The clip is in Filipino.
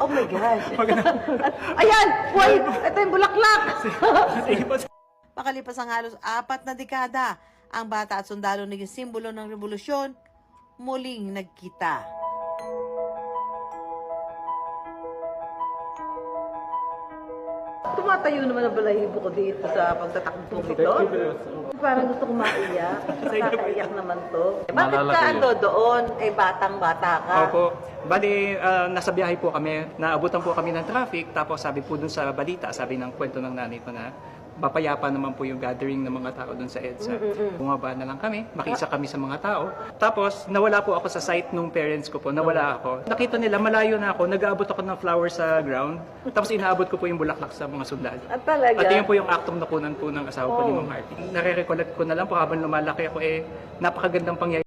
Oh my gosh. Ayan! Uy! Ito yung bulaklak! Makalipas ang halos apat na dekada, ang bata at sundalo naging simbolo ng revolusyon, muling nagkita. Tumatayo naman ang balahibo ko dito sa pagtatakbo ito. Parang gusto ko maiyak. Nakakaiyak naman to. Bakit ka ano doon? Eh, batang-bata ka. Opo. Bali, ah, nasa biyahe po kami, naabutan po kami ng traffic, tapos sabi po dun sa balita, sabi ng kwento ng nanay ko na mapayapa naman po yung gathering ng mga tao dun sa EDSA. Bumaba na lang kami, makisa kami sa mga tao. Tapos, nawala po ako sa site nung parents ko po, nawala ako. Nakita nila, malayo na ako, nag-aabot ako ng flowers sa ground, tapos inaabot ko po yung bulaklak sa mga sundalo. At talaga? At yun po yung aktong nakunan po ng asawa ko ni Oh. Ma'am Harvey. Nare-recollect ko na lang po habang lumalaki ako eh, napakagandang pangyayari